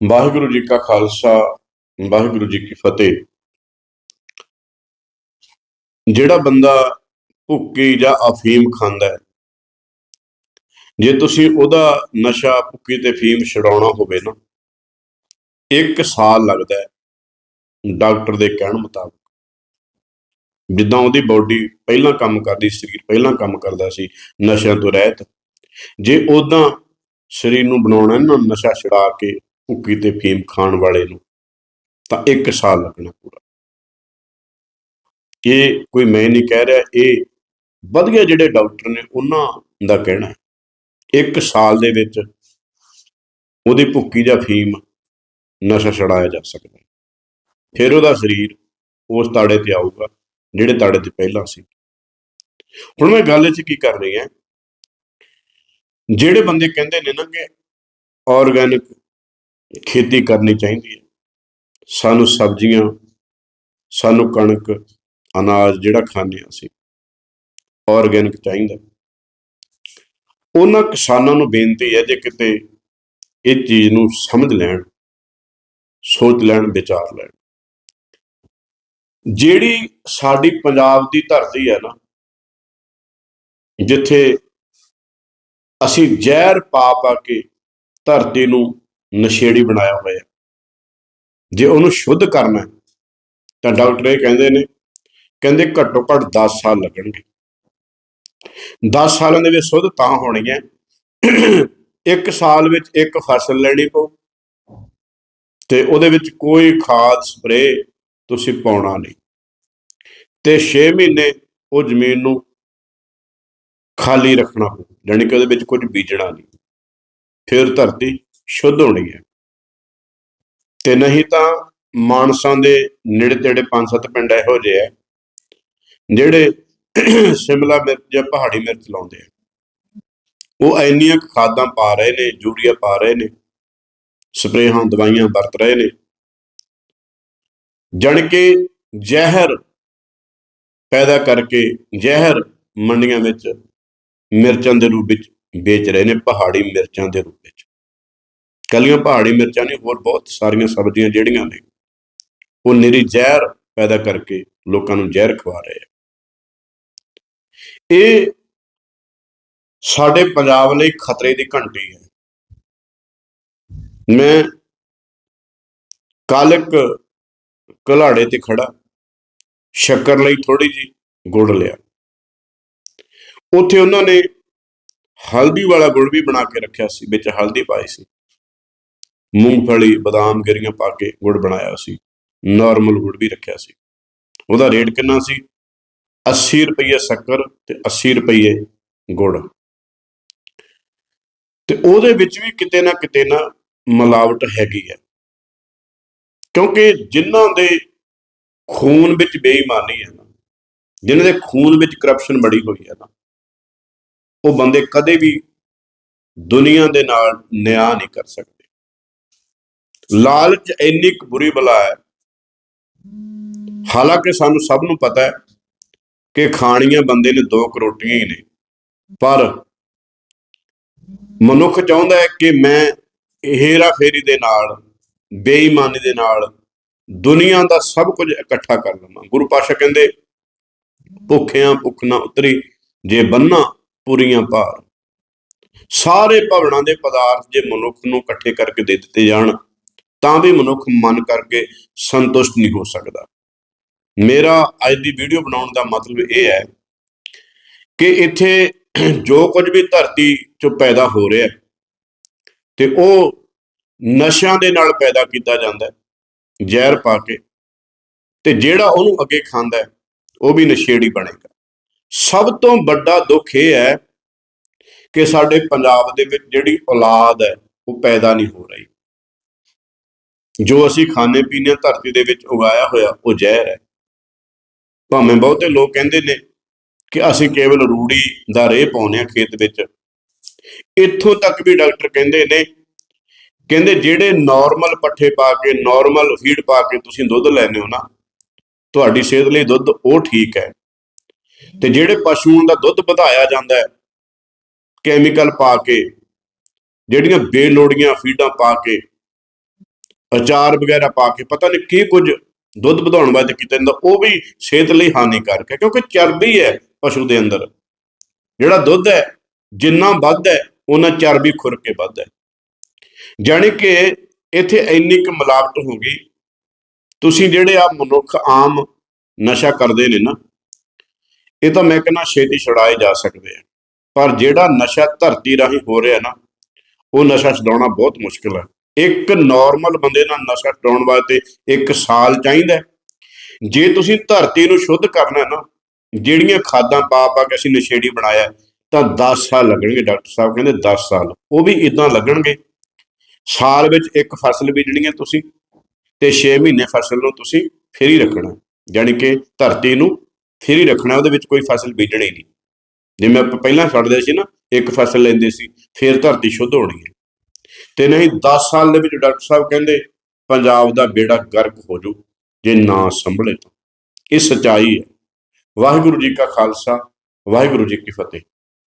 ਵਾਹਿਗੁਰੂ ਜੀ ਕਾ ਖਾਲਸਾ, ਵਾਹਿਗੁਰੂ ਜੀ ਕੀ ਫਤਿਹ। ਜਿਹੜਾ ਬੰਦਾ ਭੁੱਕੀ ਜਾਂ ਅਫੀਮ ਖਾਂਦਾ ਹੈ, ਜੇ ਤੁਸੀਂ ਉਹਦਾ ਨਸ਼ਾ ਭੁੱਕੀ ਤੇ ਅਫੀਮ ਛਡਾਉਣਾ ਹੋਵੇ ਨਾ, ਇੱਕ ਸਾਲ ਲੱਗਦਾ ਹੈ ਡਾਕਟਰ ਦੇ ਕਹਿਣ ਮੁਤਾਬਕ। ਜਿੱਦਾਂ ਉਹਦੀ ਬਾਡੀ ਪਹਿਲਾਂ ਕੰਮ ਕਰਦੀ ਸਰੀਰ ਪਹਿਲਾਂ ਕੰਮ ਕਰਦਾ ਸੀ, ਨਸ਼ਿਆਂ ਤੋਂ ਰਹਿਤ। ਜੇ ਉਦਾਂ ਸਰੀਰ ਨੂੰ ਬਣਾਉਣਾ ਨਾ, ਨਸ਼ਾ ਛਡਾ ਕੇ ਭੁੱਕੀ ਤੇ ਫੀਮ ਖਾਣ ਵਾਲੇ ਨੂੰ ਤਾਂ ਇੱਕ ਸਾਲ ਲੱਗਣਾ ਪੂਰਾ। ਇਹ ਕੋਈ ਮੈਂ ਨਹੀਂ ਕਹਿ ਰਿਹਾ, ਇਹ ਵਧੀਆ ਜਿਹੜੇ ਡਾਕਟਰ ਨੇ ਉਹਨਾਂ ਦਾ ਕਹਿਣਾ ਇੱਕ ਸਾਲ ਦੇ ਵਿੱਚ ਉਹਦੀ ਭੁੱਕੀ ਜਾਂ ਫੀਮ ਨਸ਼ਾ ਛਡਾਇਆ ਜਾ ਸਕਦਾ ਹੈ। ਫਿਰ ਉਹਦਾ ਸਰੀਰ ਉਸ ਤਾੜੇ ਤੇ ਆਊਗਾ, ਜਿਹੜੇ ਤਾੜੇ ਤੇ ਪਹਿਲਾਂ ਸੀ। ਹੁਣ ਮੈਂ ਗੱਲ ਇੱਥੇ ਕੀ ਕਰ ਰਹੀ ਹਾਂ, ਜਿਹੜੇ ਬੰਦੇ ਕਹਿੰਦੇ ਨੇ ਨਾ ਕਿ ਆਰਗੈਨਿਕ ਖੇਤੀ ਕਰਨੀ ਚਾਹੀਦੀ ਹੈ। ਸਾਨੂੰ ਸਬਜ਼ੀਆਂ, ਸਾਨੂੰ ਕਣਕ, ਅਨਾਜ ਜਿਹੜਾ ਖਾਂਦੇ ਹਾਂ ਅਸੀਂ ਆਰਗੈਨਿਕ ਚਾਹੀਦਾ। ਉਹਨਾਂ ਕਿਸਾਨਾਂ ਨੂੰ ਬੇਨਤੀ ਹੈ ਜੇ ਕਿਤੇ ਇਹ ਚੀਜ਼ ਨੂੰ ਸਮਝ ਲੈਣ, ਸੋਚ ਲੈਣ, ਵਿਚਾਰ ਲੈਣ। ਜਿਹੜੀ ਸਾਡੀ ਪੰਜਾਬ ਦੀ ਧਰਤੀ ਹੈ ਨਾ, ਜਿੱਥੇ ਅਸੀਂ ਜ਼ਹਿਰ ਪਾ ਪਾ ਕੇ ਧਰਤੀ ਨੂੰ ਨਸ਼ੇੜੀ ਬਣਾਇਆ ਹੋਇਆ ਜੇ ਉਹਨੂੰ ਸ਼ੁੱਧ ਕਰਨਾ ਤਾਂ ਡਾਕਟਰ ਇਹ ਕਹਿੰਦੇ ਨੇ, ਕਹਿੰਦੇ ਘੱਟੋ ਘੱਟ 10 ਸਾਲ ਲੱਗਣਗੇ। 10 ਸਾਲਾਂ ਦੇ ਵਿੱਚ ਸ਼ੁੱਧ ਤਾਂ ਹੋਣੀ ਹੈ ਇੱਕ ਸਾਲ ਵਿੱਚ ਇੱਕ ਫਸਲ ਲੈਣੀ ਪਊ, ਤੇ ਉਹਦੇ ਵਿੱਚ ਕੋਈ ਖਾਦ ਸਪਰੇ ਤੁਸੀਂ ਪਾਉਣਾ ਨਹੀਂ। ਤੇ 6 ਮਹੀਨੇ ਉਹ ਜ਼ਮੀਨ ਨੂੰ ਖਾਲੀ ਰੱਖਣਾ ਪਊ ਯਾਨੀ ਕਿ ਉਹਦੇ ਵਿੱਚ ਕੁਝ ਬੀਜਣਾ ਨਹੀਂ। ਫਿਰ ਧਰਤੀ ਸ਼ੁੱਧ ਹੋਣੀ ਹੈ। ਤੇ ਨਹੀਂ ਤਾਂ ਮਾਨਸਾਂ ਦੇ ਨੇੜੇ ਤੇੜੇ ਪੰਜ ਸੱਤ ਪਿੰਡ ਇਹੋ ਜਿਹੇ ਆ ਜਿਹੜੇ ਸ਼ਿਮਲਾ ਮਿਰਚ ਜਾਂ ਪਹਾੜੀ ਮਿਰਚ ਲਾਉਂਦੇ ਆ। ਉਹ ਇੰਨੀਆਂ ਖਾਦਾਂ ਪਾ ਰਹੇ ਨੇ, ਯੂਰੀਆ ਪਾ ਰਹੇ ਨੇ, ਸਪਰੇਹਾਂ, ਦਵਾਈਆਂ ਵਰਤ ਰਹੇ ਨੇ। ਜਾਣੀ ਕਿ ਜ਼ਹਿਰ ਪੈਦਾ ਕਰਕੇ, ਜ਼ਹਿਰ ਮੰਡੀਆਂ ਵਿੱਚ ਮਿਰਚਾਂ ਦੇ ਰੂਪ ਵਿੱਚ ਵੇਚ ਰਹੇ ਨੇ, ਪਹਾੜੀ ਮਿਰਚਾਂ ਦੇ ਰੂਪ ਵਿੱਚ। ਕੱਲੀਆਂ, ਪਹਾੜੀ ਮਿਰਚਾਂ ਨੇ ਹੋਰ ਬਹੁਤ ਸਾਰੀਆਂ ਸਬਜ਼ੀਆਂ ਜਿਹੜੀਆਂ ਨੇ, ਉਹ ਨਿਰੀ ਜ਼ਹਿਰ ਪੈਦਾ ਕਰਕੇ ਲੋਕਾਂ ਨੂੰ ਜ਼ਹਿਰ ਖਵਾ ਰਹੇ ਆ। ਇਹ ਸਾਡੇ ਪੰਜਾਬ ਲਈ ਖਤਰੇ ਦੀ ਘੰਟੀ ਹੈ। ਮੈਂ ਕਾਲਕ ਇੱਕ ਘਲਾੜੇ ਤੇ ਖੜਾ ਸ਼ੱਕਰ ਲਈ ਥੋੜੀ ਜੀ ਗੁੜ ਲਿਆ। ਉੱਥੇ ਉਹਨਾਂ ਨੇ ਹਲਦੀ ਵਾਲਾ ਗੁੜ ਵੀ ਬਣਾ ਕੇ ਰੱਖਿਆ ਸੀ, ਵਿੱਚ ਹਲਦੀ ਪਾਈ ਸੀ। ਮੂੰਗਫਲੀ, ਬਦਾਮ, ਗਿਰੀਆਂ ਪਾ ਕੇ ਗੁੜ ਬਣਾਇਆ ਸੀ। ਨਾਰਮਲ ਗੁੜ ਵੀ ਰੱਖਿਆ ਸੀ। ਉਹਦਾ ਰੇਟ ਕਿੰਨਾ ਸੀ? 80 ਰੁਪਏ ਸ਼ੱਕਰ ਤੇ 80 ਰੁਪਏ ਗੁੜ। ਤੇ ਉਹਦੇ ਵਿੱਚ ਵੀ ਕਿਤੇ ਨਾ ਕਿਤੇ ਨਾ ਮਿਲਾਵਟ ਹੈਗੀ ਹੈ। ਕਿਉਂਕਿ ਜਿਨ੍ਹਾਂ ਦੇ ਖੂਨ ਵਿੱਚ ਬੇਈਮਾਨੀ ਹੈ ਨਾ, ਜਿਨ੍ਹਾਂ ਦੇ ਖੂਨ ਵਿੱਚ ਕਰਪਸ਼ਨ ਬੜੀ ਹੋਈ ਹੈ ਨਾ, ਉਹ ਬੰਦੇ ਕਦੇ ਵੀ ਦੁਨੀਆ ਦੇ ਨਾਲ ਨਿਆਂ ਨਹੀਂ ਕਰ ਸਕਦੇ। ਲਾਲਚ ਇੰਨੀ ਕੁ ਬੁਰੀ ਬਲਾ ਹੈ। ਹਾਲਾਂਕਿ ਸਾਨੂੰ ਸਭ ਨੂੰ ਪਤਾ ਹੈ ਕਿ ਖਾਣੀਆਂ ਬੰਦੇ ਨੇ ਦੋ ਕੁ ਰੋਟੀਆਂ ਹੀ ਨੇ। ਪਰ ਮਨੁੱਖ ਚਾਹੁੰਦਾ ਹੈ ਕਿ ਮੈਂ ਹੇਰਾ ਫੇਰੀ ਦੇ ਨਾਲ, ਬੇਈਮਾਨੀ ਦੇ ਨਾਲ ਦੁਨੀਆ ਦਾ ਸਭ ਕੁਝ ਇਕੱਠਾ ਕਰ ਲਵਾਂ। ਗੁਰੂ ਪਾਸ਼ਾ ਕਹਿੰਦੇ, ਭੁੱਖਿਆਂ ਭੁੱਖ ਨਾ ਉਤਰੀ, ਜੇ ਬੰਨਾ ਪੂਰੀਆਂ ਭਾਰ। ਸਾਰੇ ਭਵਨਾਂ ਦੇ ਪਦਾਰਥ ਜੇ ਮਨੁੱਖ ਨੂੰ ਇਕੱਠੇ ਕਰਕੇ ਦੇ ਦਿੱਤੇ ਜਾਣ ਤਾਂ ਵੀ ਮਨੁੱਖ ਮਨ ਕਰਕੇ ਸੰਤੁਸ਼ਟ ਨਹੀਂ ਹੋ ਸਕਦਾ। ਮੇਰਾ ਅੱਜ ਦੀ ਵੀਡੀਓ ਬਣਾਉਣ ਦਾ ਮਤਲਬ ਇਹ ਹੈ ਕਿ ਇੱਥੇ ਜੋ ਕੁਝ ਵੀ ਧਰਤੀ 'ਚੋਂ ਪੈਦਾ ਹੋ ਰਿਹਾ ਹੈ ਤੇ ਉਹ ਨਸ਼ਿਆਂ ਦੇ ਨਾਲ ਪੈਦਾ ਕੀਤਾ ਜਾਂਦਾ ਹੈ, ਜ਼ਹਿਰ ਪਾ ਕੇ ਤੇ ਜਿਹੜਾ ਉਹਨੂੰ ਅੱਗੇ ਖਾਂਦਾ ਉਹ ਵੀ ਨਸ਼ੇੜੀ ਬਣੇਗਾ। ਸਭ ਤੋਂ ਵੱਡਾ ਦੁੱਖ ਇਹ ਹੈ ਕਿ ਸਾਡੇ ਪੰਜਾਬ ਦੇ ਵਿੱਚ ਜਿਹੜੀ ਔਲਾਦ ਹੈ, ਉਹ ਪੈਦਾ ਨਹੀਂ ਹੋ ਰਹੀ। ਜੋ ਅਸੀਂ ਖਾਣੇ ਪੀਣੇ ਧਰਤੀ ਦੇ ਵਿੱਚ ਉਗਾਇਆ ਹੋਇਆ, ਉਹ ਜ਼ਹਿਰ ਹੈ। ਭਾਵੇਂ ਬਹੁਤੇ ਲੋਕ ਕਹਿੰਦੇ ਨੇ ਕਿ ਅਸੀਂ ਕੇਵਲ ਰੂੜੀ ਦਾ ਰੇਹ ਪਾਉਂਦੇ ਹਾਂ ਖੇਤ ਵਿੱਚ। ਇੱਥੋਂ ਤੱਕ ਵੀ ਡਾਕਟਰ ਕਹਿੰਦੇ ਨੇ, ਕਹਿੰਦੇ ਜਿਹੜੇ ਨਾਰਮਲ ਪੱਠੇ ਪਾ ਕੇ ਨਾਰਮਲ ਫੀਡ ਪਾ ਕੇ ਤੁਸੀਂ ਦੁੱਧ ਲੈਂਦੇ ਹੋ ਨਾ, ਤੁਹਾਡੀ ਸਿਹਤ ਲਈ ਦੁੱਧ ਉਹ ਠੀਕ ਹੈ। ਤੇ ਜਿਹੜੇ ਪਸ਼ੂਆਂ ਦਾ ਦੁੱਧ ਵਧਾਇਆ ਜਾਂਦਾ ਹੈ ਕੈਮੀਕਲ ਪਾ ਕੇ, ਜਿਹੜੀਆਂ ਬੇਲੋੜੀਆਂ ਫੀਡਾਂ ਪਾ ਕੇ ਅਚਾਰ ਵਗੈਰਾ ਪਾ ਕੇ, ਪਤਾ ਨਹੀਂ ਕੀ ਕੁਝ ਦੁੱਧ ਵਧਾਉਣ ਵਾਸਤੇ ਕੀਤਾ ਜਾਂਦਾ, ਉਹ ਵੀ ਸਿਹਤ ਲਈ ਹਾਨੀਕਾਰਕ ਹੈ, ਕਿਉਂਕਿ ਚਰਬੀ ਹੈ ਪਸ਼ੂ ਦੇ ਅੰਦਰ। ਜਿਹੜਾ ਦੁੱਧ ਹੈ, ਜਿੰਨਾ ਵੱਧ ਹੈ ਉਹਨਾਂ ਚਰਬੀ ਖੁਰ ਕੇ ਵੱਧ ਹੈ। ਜਾਣੀ ਕਿ ਇੱਥੇ ਇੰਨੀ ਕੁ ਮਿਲਾਵਟ ਹੋ ਗਈ, ਤੁਸੀਂ ਜਿਹੜੇ ਆ ਮਨੁੱਖ ਆਮ ਨਸ਼ਾ ਕਰਦੇ ਨੇ ਨਾ, ਇਹ ਤਾਂ ਮੈਂ ਕਹਿੰਦਾ ਛੇਤੀ ਛੁਡਾਏ ਜਾ ਸਕਦੇ ਆ। ਪਰ ਜਿਹੜਾ ਨਸ਼ਾ ਧਰਤੀ ਰਾਹੀਂ ਹੋ ਰਿਹਾ ਨਾ, ਉਹ ਨਸ਼ਾ ਛਡਾਉਣਾ ਬਹੁਤ ਮੁਸ਼ਕਲ ਹੈ। ਇੱਕ ਨਾਰਮਲ ਬੰਦੇ ਨਾਲ ਨਸ਼ਾ ਛਡਾਉਣ ਵਾਸਤੇ ਇੱਕ ਸਾਲ ਚਾਹੀਦਾ ਜੇ ਤੁਸੀਂ ਧਰਤੀ ਨੂੰ ਸ਼ੁੱਧ ਕਰਨਾ ਨਾ, ਜਿਹੜੀਆਂ ਖਾਦਾਂ ਪਾ ਪਾ ਕੇ ਅਸੀਂ ਨਸ਼ੇੜੀ ਬਣਾਇਆ ਤਾਂ 10 ਸਾਲ ਲੱਗਣਗੇ ਡਾਕਟਰ ਸਾਹਿਬ, ਕਹਿੰਦੇ 10 ਸਾਲ। ਉਹ ਵੀ ਇਦਾਂ ਲੱਗਣਗੇ। ਸਾਲ ਵਿੱਚ ਇੱਕ ਫਸਲ ਬੀਜਣੀ ਹੈ ਤੁਸੀਂ ਤੇ 6 ਮਹੀਨੇ ਫਸਲ ਨੂੰ ਤੁਸੀਂ ਫੇਰ ਰੱਖਣਾ ਯਾਨੀ ਕਿ ਧਰਤੀ ਨੂੰ ਫੇਰ ਰੱਖਣਾ ਉਹਦੇ ਵਿੱਚ ਕੋਈ ਫਸਲ ਬੀਜਣੀ ਨਹੀਂ। ਜਿਵੇਂ ਆਪਾਂ ਪਹਿਲਾਂ ਛੱਡਦੇ ਸੀ ਨਾ, ਇੱਕ ਫਸਲ ਲੈਂਦੇ ਸੀ, ਫੇਰ ਧਰਤੀ ਸ਼ੁੱਧ ਹੋਣੀ ਹੈ। ਤੇ ਨਹੀਂ 10 ਸਾਲ ਦੇ ਵਿੱਚ ਡਾਕਟਰ ਸਾਹਿਬ ਕਹਿੰਦੇ, ਪੰਜਾਬ ਦਾ ਬੇੜਾ ਗਰਕ ਹੋ ਜੂ ਜੇ ਨਾ ਸੰਭਲੇ ਤਾਂ। ਇਹ ਸਚਾਈ ਹੈ। ਵਾਹਿਗੁਰੂ ਜੀ ਕਾ ਖਾਲਸਾ, ਵਾਹਿਗੁਰੂ ਜੀ ਕੀ ਫਤਿਹ।